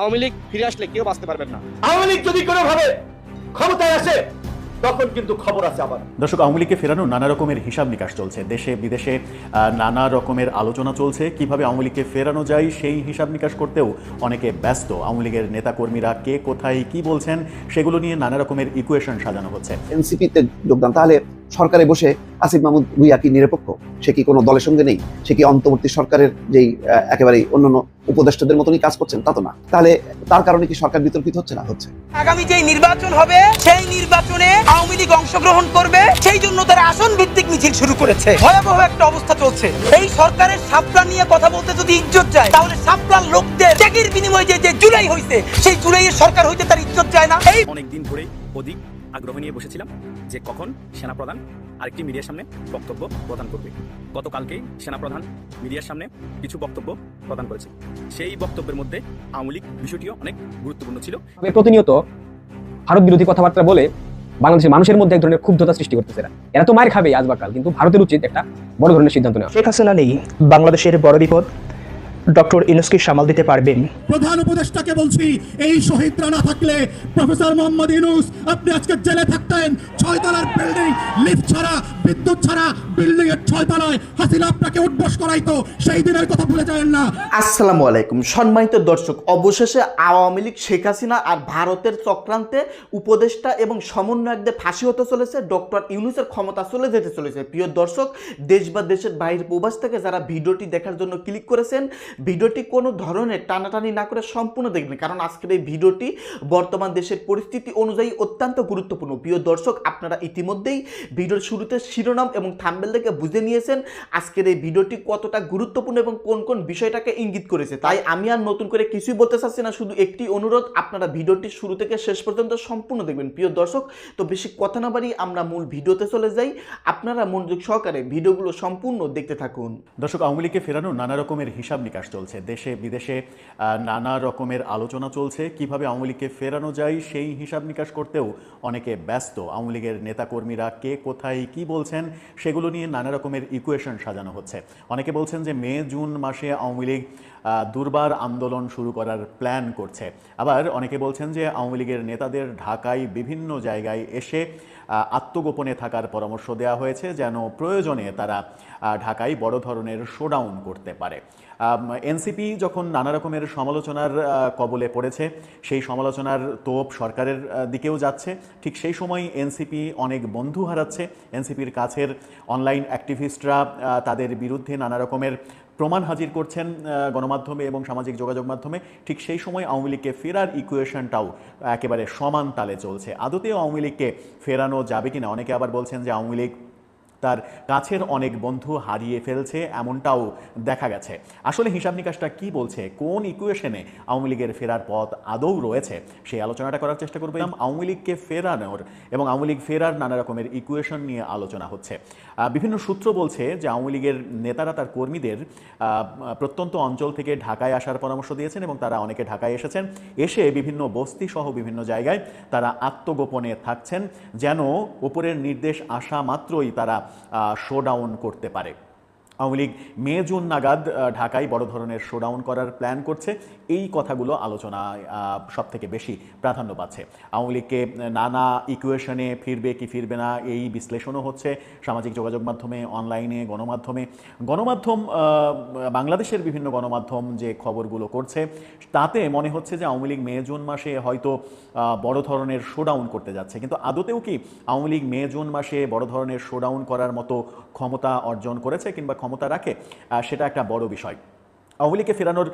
আওয়ামী লীগ ফিরে আসলে কেউ বাঁচতে পারবেন না। আওয়ামী লীগ যদি কোনোভাবে ক্ষমতায় আসে তখন কিন্তু খবর আছে আবার। দর্শক আওয়ামী লীগকে ফেরানো নানা রকমের হিসাব নিকাশ চলছে। দেশে বিদেশে নানা রকমের আলোচনা চলছে। কীভাবে আওয়ামী লীগকে ফেরানো যায় সেই হিসাব নিকাশ করতেও অনেকে ব্যস্ত। আওয়ামী লীগের নেতাকর্মীরা কে কোথায় কি বলছেন সেগুলো নিয়ে নানা রকমের ইকুয়েশন সাজানো হচ্ছে। এনসিপিতে যোগদান। তাহলে সরকারে বসে আসিফ মাহমুদ ভুইয়া কি নিরপেক্ষ? সে কি কোনো দলের সঙ্গে নেই? সে কি অন্তর্বর্তী সরকারের যেই আহ, একেবারেই অন্যান্য উপদেষ্টাদের মতনই কাজ করছেন? তা তো না। তাহলে তার কারণে কি সরকার বিতর্কিত হচ্ছে না? হচ্ছে। আগামী যে নির্বাচন হবে সেই নির্বাচনে আওয়ামী লীগ অংশগ্রহণ করবে সেই জন্য তারা আসন ভিত্তিক মিছিল শুরু করেছে। ভয়াবহ একটা অবস্থা চলছে। এই সরকারের সাপলা নিয়ে কথা বলতে যদি ইজ্জত যায় তাহলে সাপলার লোকদের ত্যাগের বিনিময়ে যে যে জুলাই হয়েছে সেই জুলাইয়ের সরকার হইতে তার ইজ্জত যায় না। এই অনেক দিন ধরেই অধিক আগ্রহ নিয়ে বসেছিলাম। যে কখন সেনাপ্রধান আরেকটি মিডিয়ার সামনে বক্তব্য প্রদান করবে। গতকালকেই সেনাপ্রধান মিডিয়ার সামনে কিছু বক্তব্য প্রদান করেছে। সেই বক্তব্যের মধ্যে আওয়ামী লীগ বিষয়টিও অনেক গুরুত্বপূর্ণ ছিল। প্রতিনিয়ত ভারত বিরোধী কথাবার্তা বলে বাংলাদেশের মানুষের মধ্যে এক ধরনের ক্ষুব্ধতা সৃষ্টি করতেছে এরা। এরা তো মায়ের খাবে আজ বা কাল কিন্তু ভারতের উচিত একটা বড় ধরনের সিদ্ধান্ত নেওয়া। শেখ হাসিনা নেই বাংলাদেশের বড় বিপদ। ডক্টর ইনুসকি সামাল দিতে পারবেন। প্রধান উপদেষ্টাকে বলছি এই শহীদরা না থাকলে প্রফেসর মোহাম্মদ ইউনুস আপনি আজকে জেলে থাকতেন। ছয় তলার বিল্ডিং লিফট ছাড়া বিদ্যুৎ ছাড়া বিল্ডিং এর ছয় তলায় হাসিনা আপনাকে উঠবস করাইতো। সেই দিনের কথা ভুলে যাবেন না। আসসালামু আলাইকুম। সম্মানিত দর্শক অবশেষে আওয়ামী লীগ শেখ হাসিনা আর ভারতের চক্রান্তে উপদেষ্টা এবং সমন্বয়কদের ফাঁসি হতে চলেছে। ডক্টর ইউনুসের ক্ষমতা চলে যেতে চলেছে। প্রিয় দর্শক দেশ বা দেশের বাইরের প্রবাস থেকে যারা ভিডিওটি দেখার জন্য ক্লিক করেছেন ভিডিওটি কোনো ধরনের টানাটানি না করে সম্পূর্ণ দেখবেন, কারণ আজকের এই ভিডিওটি বর্তমান দেশের পরিস্থিতি অনুযায়ী অত্যন্ত গুরুত্বপূর্ণ। প্রিয় দর্শক, আপনারা ইতিমধ্যেই ভিডিওর শুরুতে শিরোনাম এবং থাম্বেল থেকে বুঝে নিয়েছেন আজকের এই ভিডিওটি কতটা গুরুত্বপূর্ণ এবং কোন কোন বিষয়টাকে ইঙ্গিত করেছে। তাই আমি আর নতুন করে কিছুই বলতে চাচ্ছি না, শুধু একটি অনুরোধ, আপনারা ভিডিওটি শুরু থেকে শেষ পর্যন্ত সম্পূর্ণ দেখবেন। প্রিয় দর্শক, তো বেশি কথা না বাড়ি আমরা মূল ভিডিওতে চলে যাই। আপনারা মনোযোগ সহকারে ভিডিওগুলো সম্পূর্ণ দেখতে থাকুন। দর্শক, আওয়ামী লীগকে ফেরানো নানা রকমের হিসাব নিকাশ। চলছে। দেশে, বিদেশে নানা রকমের আলোচনা চলছে। কীভাবে আওয়ামী লীগকে ফেরানো যায় সেই হিসাব নিকাশ করতেও অনেকে ব্যস্ত। আওয়ামী লীগের নেতাকর্মীরা কে কোথায় কি বলছেন সেগুলো নিয়ে নানা রকমের ইকুয়েশন সাজানো হচ্ছে। অনেকে বলছেন যে মে, জুন মাসে আওয়ামী লীগ দুর্বার আন্দোলন শুরু করার প্ল্যান করছে। আবার অনেকে বলছেন যে আওয়ামী লীগের নেতাদের ঢাকায় বিভিন্ন জায়গায় এসে আত্মগোপনে থাকার পরামর্শ দেওয়া হয়েছে যেন প্রয়োজনে তারা ঢাকায় বড় ধরনের শোডাউন করতে পারে। এনসিপি যখন নানা রকমের সমালোচনার কবলে পড়েছে, সেই সমালোচনার তোপ সরকারের দিকেও যাচ্ছে। ঠিক সেই সময় এনসিপি অনেক বন্ধু হারাচ্ছে। এনসিপির কাছের অনলাইন অ্যাক্টিভিস্টরা তাদের বিরুদ্ধে নানা রকমের প্রমাণ হাজির করছেন গণমাধ্যমে এবং সামাজিক যোগাযোগ মাধ্যমে। ঠিক সেই সময় আওয়ামী লীগকে ফেরার ইকুয়েশনটাও একেবারে সমান তালে চলছে। আদতেও আওয়ামী লীগকে ফেরানো যাবে কিনা? অনেকে আবার বলছেন যে আওয়ামী লীগ তার কাছের অনেক বন্ধু হারিয়ে ফেলছে এমনটাও দেখা গেছে। আসলে হিসাব নিকাশটা কি বলছে, কোন ইকুয়েশনে আওয়ামী লীগের ফেরার পথ আদৌ রয়েছে সেই আলোচনাটা করার চেষ্টা করব। আওয়ামী লীগকে ফেরানোর এবং আওয়ামী লীগ ফেরার নানা রকমের ইকুয়েশন নিয়ে আলোচনা হচ্ছে। বিভিন্ন সূত্র বলছে যে আওয়ামী লীগের নেতারা তার কর্মীদের প্রত্যন্ত অঞ্চল থেকে ঢাকায় আসার পরামর্শ দিয়েছেন এবং তারা অনেকে ঢাকায় এসেছেন। এসে বিভিন্ন বস্তি সহ বিভিন্ন জায়গায় তারা আত্মগোপনে থাকছেন, যেন উপরের নির্দেশ আসা মাত্রই তারা শোডাউন করতে পারে। আওয়ামী লীগ মে, জুন নাগাদ ঢাকায় বড় ধরনের শোডাউন করার প্ল্যান করছে। এই কথাগুলো আলোচনায় সব থেকে বেশি প্রাধান্য পাচ্ছে। আওয়ামী লীগকে নানা ইকুয়েশনে ফিরবে কি ফিরবে না, এই বিশ্লেষণও হচ্ছে সামাজিক যোগাযোগ মাধ্যমে অনলাইনে গণমাধ্যমে। গণমাধ্যম বাংলাদেশের বিভিন্ন গণমাধ্যম যে খবরগুলো করছে, তাতে মনে হচ্ছে যে আওয়ামী লীগ মে, জুন মাসে হয়তো বড় ধরনের শোডাউন করতে যাচ্ছে। কিন্তু আদতেও কি আওয়ামী লীগ মে, জুন মাসে বড় ধরনের শোডাউন করার মতো ক্ষমতা অর্জন করেছে কিংবা ক্ষমতা রাখে সেটা একটা বড় বিষয়। আওয়ামী ফেরানোর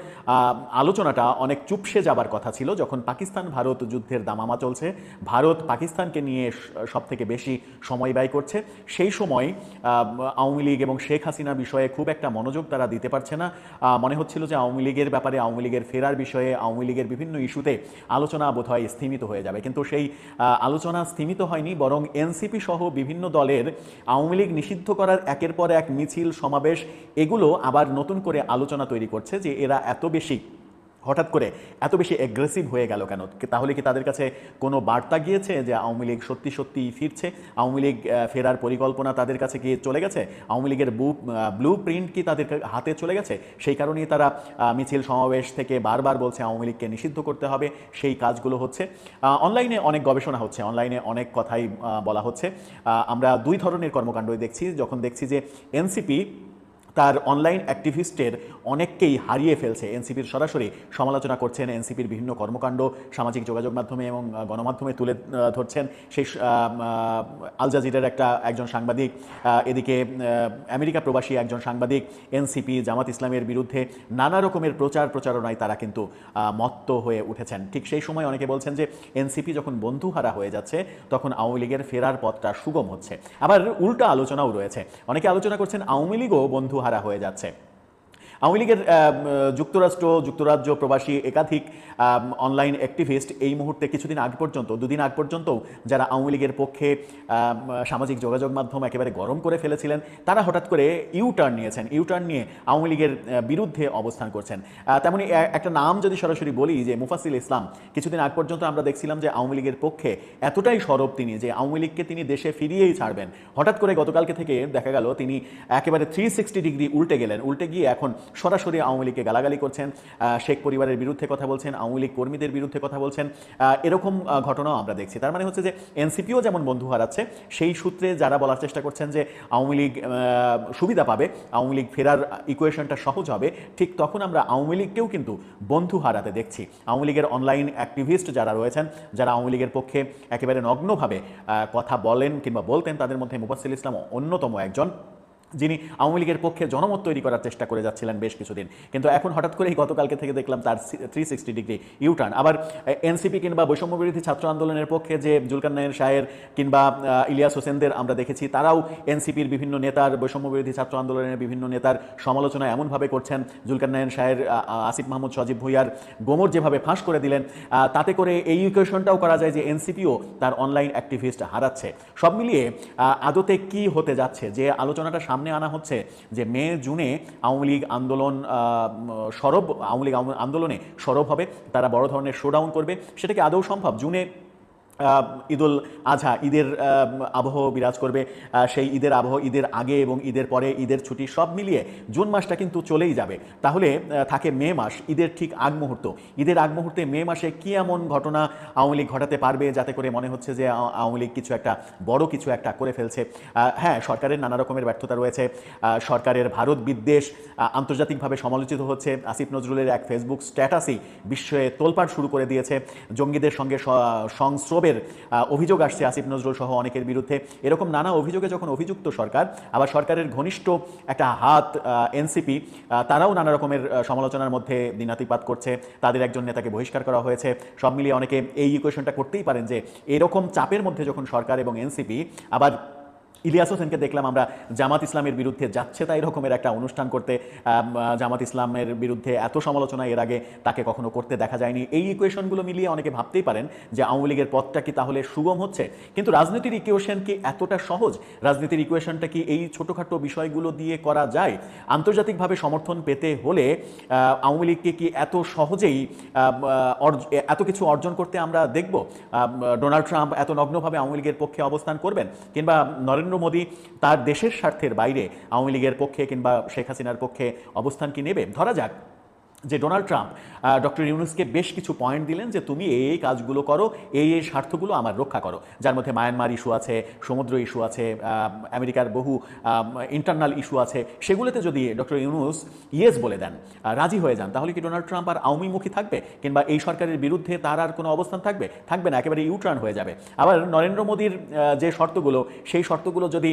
আলোচনাটা অনেক চুপসে যাবার কথা ছিল যখন পাকিস্তান ভারত যুদ্ধের দামামা চলছে। ভারত পাকিস্তানকে নিয়ে সব থেকে বেশি সময় ব্যয় করছে। সেই সময় আওয়ামী লীগ এবং শেখ হাসিনা বিষয়ে খুব একটা মনোযোগ তারা দিতে পারছে না। মনে হচ্ছিল যে আওয়ামী লীগের ব্যাপারে, আওয়ামী লীগের ফেরার বিষয়ে আওয়ামী লীগের বিভিন্ন ইস্যুতে আলোচনা বোধহয় স্থিমিত হয়ে যাবে। কিন্তু সেই আলোচনা স্থিমিত হয়নি, বরং এনসিপি সহ বিভিন্ন দলের আওয়ামী লীগ নিষিদ্ধ করার একের পর এক মিছিল, সমাবেশ, এগুলো আবার নতুন করে আলোচনা তৈরি করছে যে এরা এত বেশি, হঠাৎ করে এত বেশি এগ্রেসিভ হয়ে গেল কেন? তাহলে কি তাদের কাছে কোনো বার্তা গিয়েছে যে আওয়ামী লীগ সত্যি সত্যি ফিরছে? আওয়ামী লীগ ফেরার পরিকল্পনা তাদের কাছে কি চলে গেছে? আওয়ামী লীগের বু ব্লু প্রিন্ট কি তাদের হাতে চলে গেছে? সেই কারণেই তারা মিছিল সমাবেশ থেকে বারবার বলছে আওয়ামী লীগকে নিষিদ্ধ করতে হবে, সেই কাজগুলো হচ্ছে। অনলাইনে অনেক গবেষণা হচ্ছে অনলাইনে অনেক কথাই বলা হচ্ছে। আমরা দুই ধরনের কর্মকাণ্ডই দেখছি। যখন দেখছি যে এনসিপি তার অনলাইন অ্যাক্টিভিস্টের অনেককেই হারিয়ে ফেলছে। এনসিপির সরাসরি সমালোচনা করছেন এনসিপির বিভিন্ন কর্মকাণ্ড, সামাজিক যোগাযোগ মাধ্যমে এবং গণমাধ্যমে তুলে ধরছেন। সেই আল জাজিরার একটা একজন সাংবাদিক এদিকে আমেরিকা প্রবাসী একজন সাংবাদিক, এনসিপি, জামাত ইসলামের বিরুদ্ধে নানা রকমের প্রচার প্রচারণায় তারা কিন্তু মত্ত হয়ে উঠেছেন। ঠিক সেই সময় অনেকে বলছেন যে, এনসিপি যখন বন্ধুহারা হয়ে যাচ্ছে, তখন আওয়ামী লীগের ফেরার পথটা সুগম হচ্ছে। আবার উল্টা আলোচনাও রয়েছে। অনেকে আলোচনা করছেন আওয়ামী লীগও বন্ধুহারা হয়ে যাচ্ছে। আওয়ামী লীগের যুক্তরাষ্ট্র, যুক্তরাজ্য প্রবাসী একাধিক অনলাইন অ্যাক্টিভিস্ট এই মুহূর্তে কিছুদিন আগ পর্যন্ত, দুদিন আগ পর্যন্ত যারা আওয়ামী লীগের পক্ষে সামাজিক যোগাযোগ মাধ্যম একেবারে গরম করে ফেলেছিলেন, তারা হঠাৎ করে ইউ টার্ন নিয়েছেন ইউ টার্ন নিয়ে আওয়ামী লীগের বিরুদ্ধে অবস্থান করছেন। তেমনি একটা নাম যদি সরাসরি বলি যে মুফাসিল ইসলাম, কিছুদিন আগ পর্যন্ত আমরা দেখছিলাম যে আওয়ামী লীগের পক্ষে এতটাই সরব তিনি যে আওয়ামী লীগকে তিনি দেশে ফিরিয়েই ছাড়বেন। হঠাৎ করে গতকালকে থেকে দেখা গেল তিনি একেবারে থ্রি সিক্সটি ডিগ্রি উল্টে গেলেন, উল্টে গিয়ে এখন সরাসরি আওয়ামী লীগকে গালাগালি করছেন শেখ পরিবারের বিরুদ্ধে কথা বলছেন, আওয়ামী লীগ কর্মীদের বিরুদ্ধে কথা বলছেন এরকম ঘটনাও আমরা দেখছি। তার মানে হচ্ছে যে এনসিপিও যেমন বন্ধু হারাচ্ছে, সেই সূত্রে যারা বলার চেষ্টা করছেন যে আওয়ামী লীগ সুবিধা পাবে, আওয়ামী লীগ ফেরার ইকুয়েশনটা সহজ হবে, ঠিক তখন আমরা আওয়ামী লীগকেও কিন্তু বন্ধু হারাতে দেখছি। আওয়ামী লীগের অনলাইন অ্যাক্টিভিস্ট যারা রয়েছেন, যারা আওয়ামী লীগের পক্ষে একেবারে নগ্নভাবে কথা বলেন কিংবা বলতেন, তাদের মধ্যে মুবাসিল ইসলাম অন্যতম একজন। যিনি আওয়ামী লীগের পক্ষে জনমত তৈরি করার চেষ্টা করে যাচ্ছিলেন বেশ কিছুদিন। কিন্তু এখন হঠাৎ করেই গতকালকে থেকে দেখলাম তার three sixty degree U turn আবার এনসিপি কিংবা বৈষম্য বিরোধী ছাত্র আন্দোলনের পক্ষে যে জুলকান্নায়ন শাহের কিংবা ইলিয়াস হোসেনদের আমরা দেখেছি তারাও এনসিপির বিভিন্ন নেতার বৈষম্য বিরোধী ছাত্র আন্দোলনের বিভিন্ন নেতার সমালোচনা এমনভাবে করছেন। জুলকান্নায়ন শাহের আহ, আহ, আসিফ মাহমুদ সজীব ভুইয়ার গোমর যেভাবে ফাঁস করে দিলেন তাতে করে এই ইকুয়েশনটাও করা যায় যে এনসিপিও তার অনলাইন অ্যাক্টিভিস্ট হারাচ্ছে। সব মিলিয়ে আদতে কি হতে যাচ্ছে? যে আলোচনাটা সামনে আনা হচ্ছে যে মে, জুনে আওয়ামী লীগ আন্দোলন সরব, আওয়ামী লীগ আন্দোলনে সরব হবে, তারা বড় ধরনের শোডাউন করবে। সেটা কি আদৌ সম্ভব? জুনে ঈদুল আজহা, ঈদের আবহ বিরাজ করবে। সেই ঈদের আবহ, ঈদের আগে এবং ঈদের পরে, ঈদের ছুটি সব মিলিয়ে জুন মাসটা কিন্তু চলেই যাবে। তাহলে থাকে মে মাস, ঈদের ঠিক আগ মুহূর্ত। ঈদের আগ মুহূর্তে মে মাসে কী এমন ঘটনা আওয়ামী লীগ ঘটাতে পারবে? যাতে করে মনে হচ্ছে যে আওয়ামী লীগ কিছু একটা বড় কিছু একটা করে ফেলছে। হ্যাঁ সরকারের নানা রকমের ব্যর্থতা রয়েছে। সরকারের ভারত বিদ্বেষ আন্তর্জাতিকভাবে সমালোচিত হচ্ছে। আসিফ নজরুলের এক ফেসবুক স্ট্যাটাসই বিশ্বে তোলপাড় শুরু করে দিয়েছে। জঙ্গিদের সঙ্গে স- সংস্রবের অভিযোগ আসছে আসিফ নজরুল সহ অনেকের বিরুদ্ধে। এরকম নানা অভিযোগে যখন অভিযুক্ত সরকার, আবার সরকারের ঘনিষ্ঠ একটা হাত এনসিপি তারাও নানা রকমের সমালোচনার মধ্যে দিনাতিপাত করছে। তাদের একজন নেতাকে বহিষ্কার করা হয়েছে। সব মিলিয়ে অনেকে এই ইকুয়েশনটা করতেই পারেন যে, এরকম চাপের মধ্যে যখন সরকার এবং এনসিপি আবার ইলিয়াস হোসেনকে দেখলাম আমরা জামাত ইসলামের বিরুদ্ধে যাচ্ছে তাই রকমের একটা অনুষ্ঠান করতে জামাত ইসলামের বিরুদ্ধে এত সমালোচনা এর আগে তাকে কখনো করতে দেখা যায়নি। এই ইকুয়েশনগুলো মিলিয়ে অনেকে ভাবতেই পারেন যে আওয়ামী লীগের পথটা কি তাহলে সুগম হচ্ছে? কিন্তু রাজনীতির ইকুয়েশন কি এতটা সহজ? রাজনীতির ইকুয়েশনটা কি এই ছোটোখাটো বিষয়গুলো দিয়ে করা যায়? আন্তর্জাতিকভাবে সমর্থন পেতে হলে আওয়ামী লীগকে কি এত সহজেই এত কিছু অর্জন করতে আমরা দেখব? ডোনাল্ড ট্রাম্প এত নগ্নভাবে আওয়ামী লীগের পক্ষে অবস্থান করবেন? কিংবা নরেন্দ্র মোদী তার দেশের স্বার্থের বাইরে আওয়ামী লীগের পক্ষে কিংবা শেখ হাসিনার পক্ষে অবস্থান কি নেবে? ধরা যাক। যে ডোনাল্ড ট্রাম্প ডক্টর ইউনুসকে বেশ কিছু পয়েন্ট দিলেন যে তুমি এই এই কাজগুলো করো, এই এই স্বার্থগুলো আমার রক্ষা করো। যার মধ্যে মায়ানমার ইস্যু আছে, সমুদ্র ইস্যু আছে আমেরিকার বহু ইন্টারনাল ইস্যু আছে, সেগুলোতে যদি ডক্টর ইউনুস ইয়েস বলে দেন রাজি হয়ে যান, তাহলে কি ডোনাল্ড ট্রাম্প আর আওয়ামীমুখী থাকবে? কিংবা এই সরকারের বিরুদ্ধে তার আর কোনো অবস্থান থাকবে? থাকবে না, একেবারে ইউটার্ন হয়ে যাবে। আবার নরেন্দ্র মোদীর যে শর্তগুলো, সেই শর্তগুলো যদি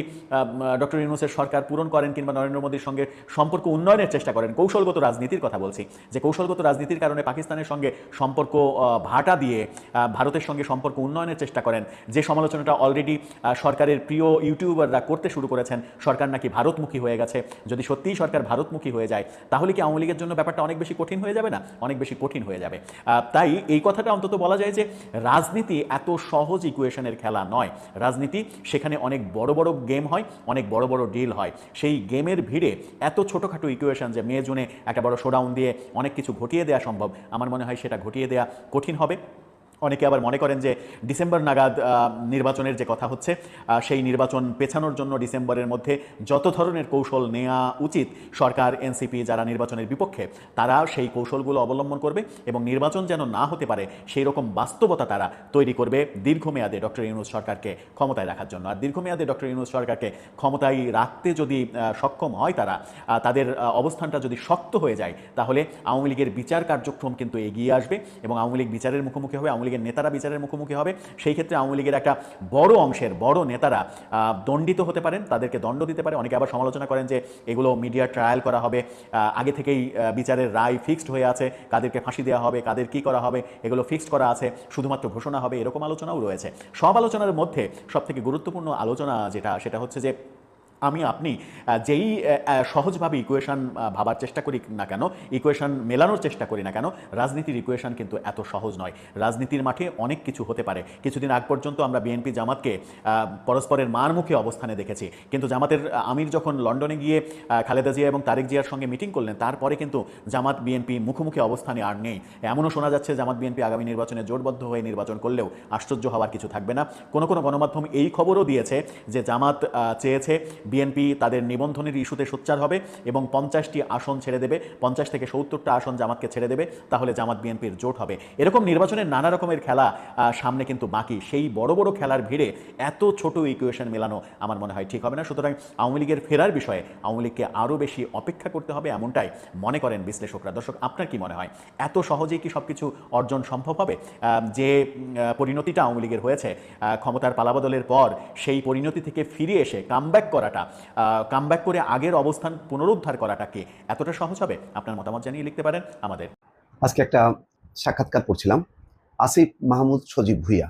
ডক্টর ইউনুসের সরকার পূরণ করেন কিংবা নরেন্দ্র মোদীর সঙ্গে সম্পর্ক উন্নয়নের চেষ্টা করেন, কৌশলগত রাজনীতির কথা বলছি যে কৌশলগত রাজনীতির কারণে পাকিস্তানের সঙ্গে সম্পর্ক ভাটা দিয়ে ভারতের সঙ্গে সম্পর্ক উন্নয়নের চেষ্টা করেন। যে সমালোচনাটা অলরেডি সরকারের প্রিয় ইউটিউবাররা করতে শুরু করেছেন, সরকার নাকি ভারতমুখী হয়ে গেছে। যদি সত্যিই সরকার ভারতমুখী হয়ে যায়, তাহলে কি আওয়ামী লীগের জন্য ব্যাপারটা অনেক বেশি কঠিন হয়ে যাবে? না, অনেক বেশি কঠিন হয়ে যাবে। তাই এই কথাটা অন্তত বলা যায় যে, রাজনীতি এত সহজ ইকুয়েশনের খেলা নয়। রাজনীতি সেখানে অনেক বড় বড় গেম হয়, অনেক বড় বড় ডিল হয়। সেই গেমের ভিড়ে এত ছোটোখাটো ইকুয়েশন যে মে জুনে একটা বড় শোডাউন দিয়ে অনেক কিছু ঘটিয়ে দেওয়া সম্ভব। আমার মনে হয় সেটা ঘটিয়ে দেওয়া কঠিন হবে। অনেকে আবার মনে করেন যে ডিসেম্বর নাগাদ নির্বাচনের যে কথা হচ্ছে সেই নির্বাচন পেছানোর জন্য ডিসেম্বরের মধ্যে যত ধরনের কৌশল নেওয়া উচিত সরকার, এনসিপি যারা নির্বাচনের বিপক্ষে, তারা সেই কৌশলগুলো অবলম্বন করবে এবং নির্বাচন যেন না হতে পারে, সেই রকম বাস্তবতা তারা তৈরি করবে দীর্ঘমেয়াদে ডক্টর ইউনুস সরকারকে ক্ষমতায় রাখার জন্য। আর দীর্ঘমেয়াদে ডক্টর ইউনুস সরকারকে ক্ষমতায় রাখতে যদি সক্ষম হয় তারা তাদের অবস্থানটা যদি শক্ত হয়ে যায়, তাহলে আওয়ামী লীগের বিচার কার্যক্রম কিন্তু এগিয়ে আসবে এবং আওয়ামী লীগ বিচারের মুখোমুখি হবে, আওয়ামী লীগের নেতারা বিচারের মুখোমুখি হবে। সেই ক্ষেত্রে আওয়ামী লীগের একটা বড় অংশের, বড় নেতারা দণ্ডিত হতে পারেন, তাদেরকে দণ্ড দিতে পারে। অনেকে আবার সমালোচনা করেন যে এগুলো মিডিয়া ট্রায়াল করা হবে আগে থেকেই বিচারের রায় ফিক্সড হয়ে আছে, কাদেরকে ফাঁসি দেওয়া হবে, কাদের কি করা হবে, এগুলো ফিক্সড করা আছে, শুধুমাত্র ঘোষণা হবে, এরকম আলোচনাও রয়েছে। সব আলোচনার মধ্যে সবথেকে গুরুত্বপূর্ণ আলোচনা যেটা, সেটা হচ্ছে যে আমি, আপনি যেই সহজভাবে ইকুয়েশন ভাবার চেষ্টা করি না কেন ইকুয়েশন মেলানোর চেষ্টা করি না কেন, রাজনীতির ইকুয়েশন কিন্তু এত সহজ নয়। রাজনীতির মাঠে অনেক কিছু হতে পারে। কিছুদিন আগ পর্যন্ত আমরা বিএনপি জামাতকে পরস্পরের মার মুখে অবস্থানে দেখেছি। কিন্তু জামাতের আমির যখন লন্ডনে গিয়ে খালেদা জিয়া এবং তারেক জিয়ার সঙ্গে মিটিং করলেন, তারপরে কিন্তু জামাত বিএনপি মুখোমুখি অবস্থানে আর নেই। এমনও শোনা যাচ্ছে জামাত বিএনপি আগামী নির্বাচনে জোটবদ্ধ হয়ে নির্বাচন করলেও আশ্চর্য হওয়ার কিছু থাকবে না। কোনো কোনো গণমাধ্যম এই খবরও দিয়েছে যে জামাত চেয়েছে বিএনপি তাদের নিবন্ধনের ইস্যুতে সোচ্চার হবে এবং পঞ্চাশটি আসন ছেড়ে দেবে, পঞ্চাশ থেকে সত্তরটা আসন জামাতকে ছেড়ে দেবে, তাহলে জামাত বিএনপির জোট হবে। এরকম নির্বাচনের নানা রকমের খেলা সামনে কিন্তু বাকি। সেই বড় বড় খেলার ভিড়ে এত ছোট ইকুয়েশন মেলানো আমার মনে হয় ঠিক হবে না। সুতরাং আওয়ামী লীগের ফেরার বিষয়ে আওয়ামী লীগকে আরও বেশি অপেক্ষা করতে হবে এমনটাই মনে করেন বিশ্লেষকরা। দর্শক, আপনার কি মনে হয়? এত সহজেই কি সব কিছু অর্জন সম্ভব হবে? যে পরিণতিটা আওয়ামী লীগের হয়েছে ক্ষমতার পালাবদলের পর সেই পরিণতি থেকে ফিরে এসে কামব্যাক করাটা কামব্যাক করে আগের অবস্থান পুনরুদ্ধার করাটা কি এতটা সহজ হবে? আপনার মতামত জানিয়ে লিখতে পারেন আমাদের। আজকে একটা সাক্ষাৎকার পড়ছিলাম। আসিফ মাহমুদ সজীব ভুইয়া,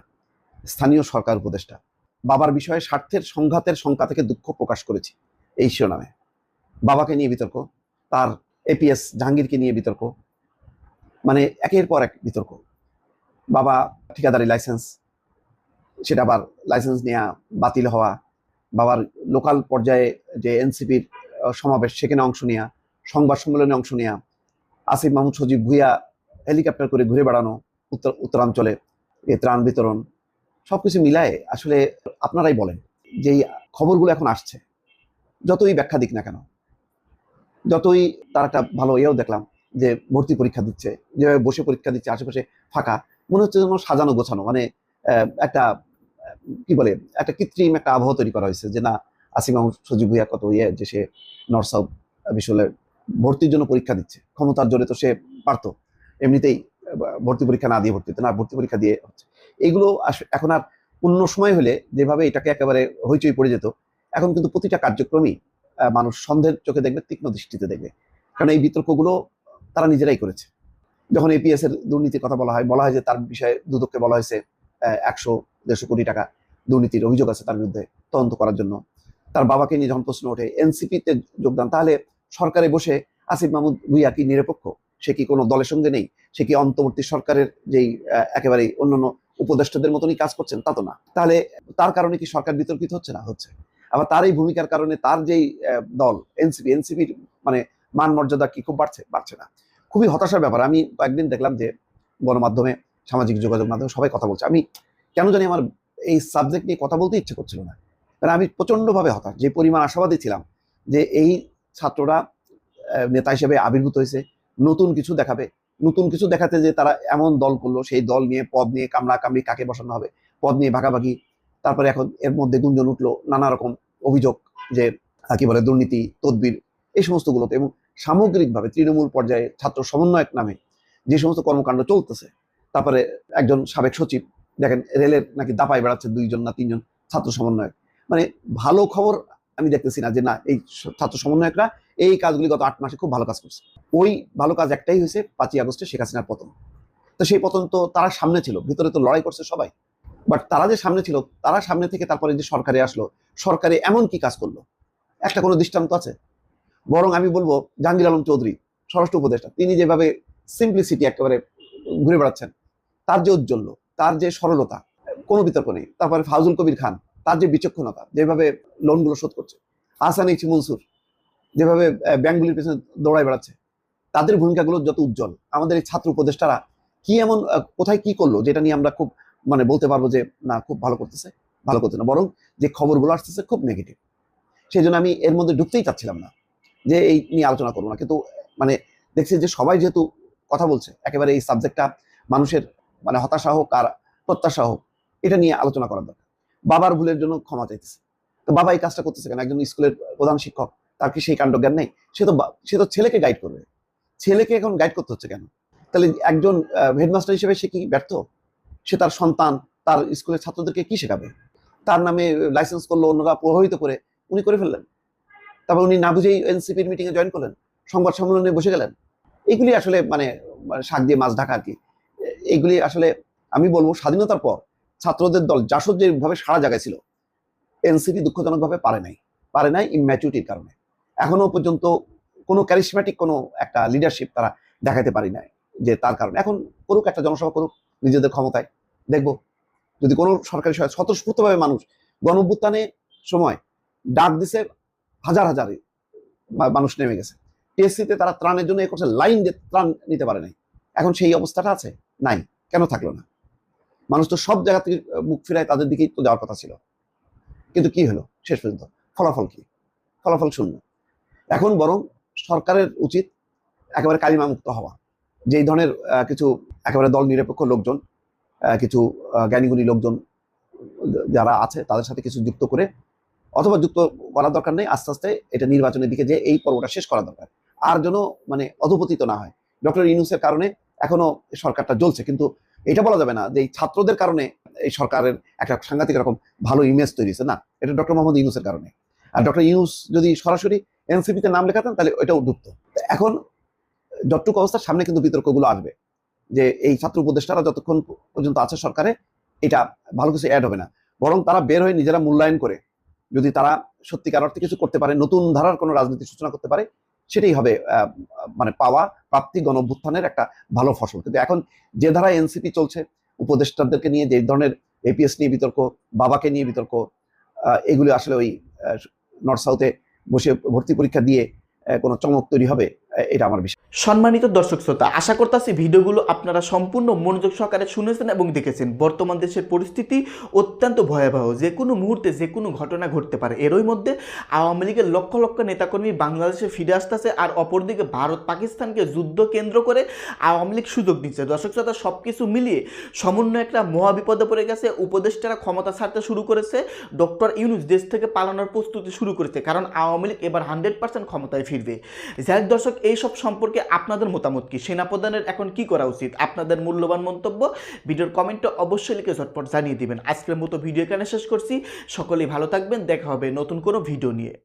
স্থানীয় সরকার উপদেষ্টা। বাবার বিষয়ে স্বার্থের সংঘাতের শঙ্কা থেকে দুঃখ প্রকাশ করেছি এই শিরোনামে। বাবাকে নিয়ে বিতর্ক, তার এপিএস জাহাঙ্গীরকে নিয়ে বিতর্ক মানে একের পর এক বিতর্ক। বাবা ঠিকাদারি লাইসেন্স সেটা আবার লাইসেন্স নেওয়া বাতিল হওয়া বাবার লোকাল পর্যায়ে যে এনসিপির সমাবেশ, সেখানে অংশ নেওয়া সংবাদ সম্মেলনে অংশ নেওয়া আসিফ মাহমুদ সজীব ভুইয়া হেলিকপ্টার করে ঘুরে বেড়ানো, উত্তর, উত্তরাঞ্চলে এ ত্রাণ বিতরণ, সবকিছু মিলায়ে আসলে আপনারাই বলেন যে এই খবরগুলো এখন আসছে। যতই ব্যাখ্যা দিক না কেন, যতই তার একটা ভালো ইয়েও দেখলাম যে ভর্তি পরীক্ষা দিচ্ছে, যেভাবে বসে পরীক্ষা দিচ্ছে, আশেপাশে ফাঁকা, মনে হচ্ছে যেন সাজানো গোছানো মানে একটা কি বলে, একটা কৃত্রিম একটা আবহাওয়া তৈরি করা হয়েছে যে না মাহমুদ সজীব ভুইয়া কত ইয়ে যে সে নর্থ সাউথ বিশ্ববিদ্যালয়ে ভর্তির জন্য পরীক্ষা দিচ্ছে। ক্ষমতার জোরে তো সে পারতো। এমনিতেই ভর্তি পরীক্ষা না দিয়ে ভর্তি হতে, না, ভর্তি পরীক্ষা দিয়ে হচ্ছে। আস- এখন আর অন্য সময় হলে যেভাবে এটাকে একেবারে হইচই পড়ে যেত, এখন কিন্তু প্রতিটা কার্যক্রমই মানুষ সন্দেহের চোখে দেখবে, তীক্ষ্ণ দৃষ্টিতে দেখবে। কারণ এই বিতর্কগুলো তারা নিজেরাই করেছে। যখন এপিএস এর দুর্নীতির কথা বলা হয় বলা হয় যে তার বিষয়ে দুদককে বলা হয়েছে একশো দেড়শো কোটি টাকা দুর্নীতির অভিযোগ আছে তার বিরুদ্ধে তদন্ত করার জন্য। তার বাবাকে নিয়ে যখন প্রশ্ন ওঠে, এনসিপিতে যোগদান, তাহলে সরকারে বসে আসিফ মাহমুদ ভুইয়া কি নিরপেক্ষ? সে কি কোনো দলের সঙ্গে নেই? সে কি অন্তর্বর্তী সরকারের যেই একেবারেই অন্যান্য উপদেষ্টাদের মতনই কাজ করছেন? তা তো না। তাহলে তার কারণে কি সরকার বিতর্কিত হচ্ছে না? হচ্ছে। আবার তার এই ভূমিকার কারণে তার যেই দল, এনসিপি, এনসিপির মানে মান মর্যাদা কি খুব বাড়ছে? বাড়ছে না। খুবই হতাশার ব্যাপার। আমি কয়েকদিন দেখলাম যে গণমাধ্যমে, সামাজিক যোগাযোগ মাধ্যমে সবাই কথা বলছে। আমি কেন জানি আমার এই সাবজেক্ট নিয়ে কথা বলতে ইচ্ছে করছিল না। কারণ আমি প্রচণ্ডভাবে হতাশ, যে পরিমাণ আশাবাদী ছিলাম যে এই ছাত্ররা নেতা হিসেবে আবির্ভূত হয়েছে, নতুন কিছু দেখাবে, নতুন কিছু দেখাতে যে তারা এমন দল করল, সেই দল নিয়ে পদ নিয়ে কামড়া কামড়ি কাকে বসানো হবে, পদ নিয়ে ভাগাভাগি, তারপরে এখন এর মধ্যে গুঞ্জন উঠল নানা রকম অভিযোগ যে কি বলে, দুর্নীতি, তদবির, এই সমস্তগুলোতে এবং সামগ্রিকভাবে তৃণমূল পর্যায়ে ছাত্র সমন্বয়ক নামে যে সমস্ত কর্মকাণ্ড চলতেছে, তারপরে একজন সাবেক সচিব দেখেন, রেলের নাকি দাপায় বেড়াচ্ছে দুইজন না তিনজন ছাত্র সমন্বয়ক। মানে ভালো খবর আমি দেখতেছি না যে না, এই ছাত্র সমন্বয়করা এই কাজগুলি গত আট মাসে খুব ভালো কাজ করছে। ওই ভালো কাজ একটাই হয়েছে পাঁচই আগস্টে শেখ হাসিনার পতন। তো সেই পতন তো তারা সামনে ছিল, ভিতরে তো লড়াই করছে সবাই। বাট তারা যে সামনে ছিল, তারা সামনে থেকে তারপরে যে সরকারে আসলো, সরকারে এমন কি কাজ করল? একটা কোনো দৃষ্টান্ত আছে? বরং আমি বলব, জাহাঙ্গীর আলম চৌধুরী, স্বরাষ্ট্র উপদেষ্টা, তিনি যেভাবে সিম্পলিসিটি একেবারে ঘুরে বেড়াচ্ছেন, তার যে ঔজ্জ্বল্য তার যে সরলতা, কোনো বিতর্ক নেই। তারপরে ফাজুল কবির খান, তার যে বিচক্ষণতা, যেভাবে লোনগুলো শোধ করছে। আসান এইচ মনসুর, যেভাবে ব্যাংকগুলির পেছনে দৌড়ায় বেড়াচ্ছে, তাদের ভূমিকাগুলো যত উজ্জ্বল। আমাদের এই ছাত্র উপদেষ্টারা কি এমন কোথায় কি করল, যেটা নিয়ে আমরা খুব মানে বলতে পারব যে, না, খুব ভালো করতেছে, ভালো করছে না। বরং যে খবরগুলো আসতেছে খুব নেগেটিভ সেই জন্য আমি এর মধ্যে ঢুকতেই চাচ্ছিলাম না যে এই নিয়ে আলোচনা করব না। কিন্তু মানে দেখছি যে সবাই যেহেতু কথা বলছে, একেবারে এই সাবজেক্টটা মানুষের মানে হতাশা হোক আর প্রত্যাশা হোক, এটা নিয়ে আলোচনা করার দরকার। বাবার ভুলের জন্য ক্ষমা চাইতেছে। তো বাবা এই কাজটা করতেছে কেন? একজন স্কুলের প্রধান শিক্ষক, তার কি সেই কাণ্ড জ্ঞান নেই? সে তো সে তো ছেলেকে গাইড করবে। ছেলেকে এখন গাইড করতে হচ্ছে কেন? তাহলে একজন হেডমাস্টার হিসেবে সে কি ব্যর্থ? সে তার সন্তান, তার স্কুলের ছাত্রদেরকে কি শেখাবে? তার নামে লাইসেন্স করল অন্যরা প্রভাবিত করে, উনি করে ফেললেন। তারপর উনি না বুঝেই এনসিপির মিটিংয়ে জয়েন করলেন। সংবাদ সম্মেলনে বসে গেলেন। এগুলি আসলে মানে মানে শাক দিয়ে মাছ ঢাকা আর কি। এ- এইগুলি আসলে আমি বলব স্বাধীনতার পর ছাত্রদের দল জাসদ যেভাবে সারা জায়গায় ছিল এনসিপি দুঃখজনকভাবে পারে নাই পারে নাই ইম্যাচুরিটির কারণে। এখনও পর্যন্ত কোনো ক্যারিসম্যাটিক কোনো একটা লিডারশিপ তারা দেখাতে পারি নাই যে তার কারণে। এখন করুক, একটা জনসভা করুক, নিজেদের ক্ষমতায়। দেখব, যদি কোনো সরকারি স্বতঃস্ফূর্তভাবে মানুষ গণঅভ্যুত্থানে সময় ডাক দিছে, হাজার হাজার মানুষ নেমে গেছে। টিএসসিতে তারা ত্রাণের জন্য এ করছে, লাইন দিয়ে ত্রাণ নিতে পারে নাই। এখন সেই অবস্থাটা আছে। নাই। কেন থাকল না? মানুষ তো সব জায়গা থেকে মুখ ফিরায় তাদের দিকেই তো যাওয়ার কথা ছিল। কিন্তু কি হলো? শেষ পর্যন্ত। ফলাফল কি? ফলাফল শূন্য। এখন বরং সরকারের উচিত একেবারে কালিমা মুক্ত হওয়া। যেই ধরনের কিছু একেবারে দল নিরপেক্ষ লোকজন কিছু জ্ঞানীগুণী লোকজন যারা আছে, তাদের সাথে কিছু যুক্ত করে, অথবা যুক্ত করার দরকার নেই, আস্তে আস্তে এটা নির্বাচনের দিকে যে এই পর্বটা শেষ করা দরকার। আর যেন মানে অধপতিত না হয়। ডক্টর ইউনুসের কারণে এখনও সরকারটা জ্বলছে। কিন্তু এটা বলা যাবে না যে এই ছাত্রদের কারণে এই সরকারের একটা সাংঘাতিক রকম ভালো ইমেজ তৈরি হয়েছে। না, এটা ডক্টর মোহাম্মদ ইউনুসের কারণে। আর ডক্টর ইউনুস যদি সরাসরি এনসিপিতে নাম লেখাতেন, তাহলে ওইটাও ডুবতো এখন যতটুকু অবস্থার সামনে কিন্তু বিতর্কগুলো আসবে যে এই ছাত্র উপদেষ্টারা যতক্ষণ পর্যন্ত আছে সরকারে, এটা ভালো কিছু অ্যাড হবে না। বরং তারা বের হয়ে নিজেরা মূল্যায়ন করে, যদি তারা সত্যিকার অর্থে কিছু করতে পারে, নতুন ধারার কোনো রাজনীতি সূচনা করতে পারে সেটাই হবে মানে পাওয়া, প্রাপ্তি গণ একটা ভালো ফসল। কিন্তু এখন যে ধারা এনসিপি চলছে, উপদেষ্টাদেরকে নিয়ে যে ধরনের এপিএস নিয়ে বিতর্ক, বাবাকে নিয়ে বিতর্ক এগুলি আসলে ওই নর্থ সাউথে বসে ভর্তি পরীক্ষা দিয়ে কোনো চমক তৈরি হবে এটা আমার বিশ্বাস। সম্মানিত দর্শক শ্রোতা, আশা করতেছি ভিডিওগুলো আপনারা সম্পূর্ণ মনোযোগ সহকারে শুনেছেন এবং দেখেছেন। বর্তমান দেশের পরিস্থিতি অত্যন্ত ভয়াবহ। যে কোনো মুহূর্তে যে কোনো ঘটনা ঘটতে পারে। এরই মধ্যে আওয়ামী লীগের লক্ষ লক্ষ নেতাকর্মী বাংলাদেশে ফিরে আসতেছে আর অপরদিকে ভারত পাকিস্তানকে যুদ্ধ কেন্দ্র করে আওয়ামী লীগ সুযোগ দিচ্ছে। দর্শক শ্রোতা সব কিছু মিলিয়ে সমন্বয় একটা মহাবিপদে পড়ে গেছে। উপদেষ্টারা ক্ষমতা ছাড়তে শুরু করেছে। ডক্টর ইউনুস দেশ থেকে পালানোর প্রস্তুতি শুরু করেছে। কারণ আওয়ামী লীগ এবার হান্ড্রেড পার্সেন্ট ক্ষমতায় ফিরবে। যাই দর্শক এইসব সম্পর্কে আপনাদের মতামত কি? সেনাপ্রধানের এখন কি করা উচিত? আপনাদের মূল্যবান মন্তব্য ভিডিওর কমেন্টে অবশ্যই লিখে ঝটপট জানিয়ে দিবেন। আজকের মতো ভিডিও এখানে শেষ করছি। সকলেই ভালো থাকবেন। দেখা হবে নতুন কোনো ভিডিও নিয়ে।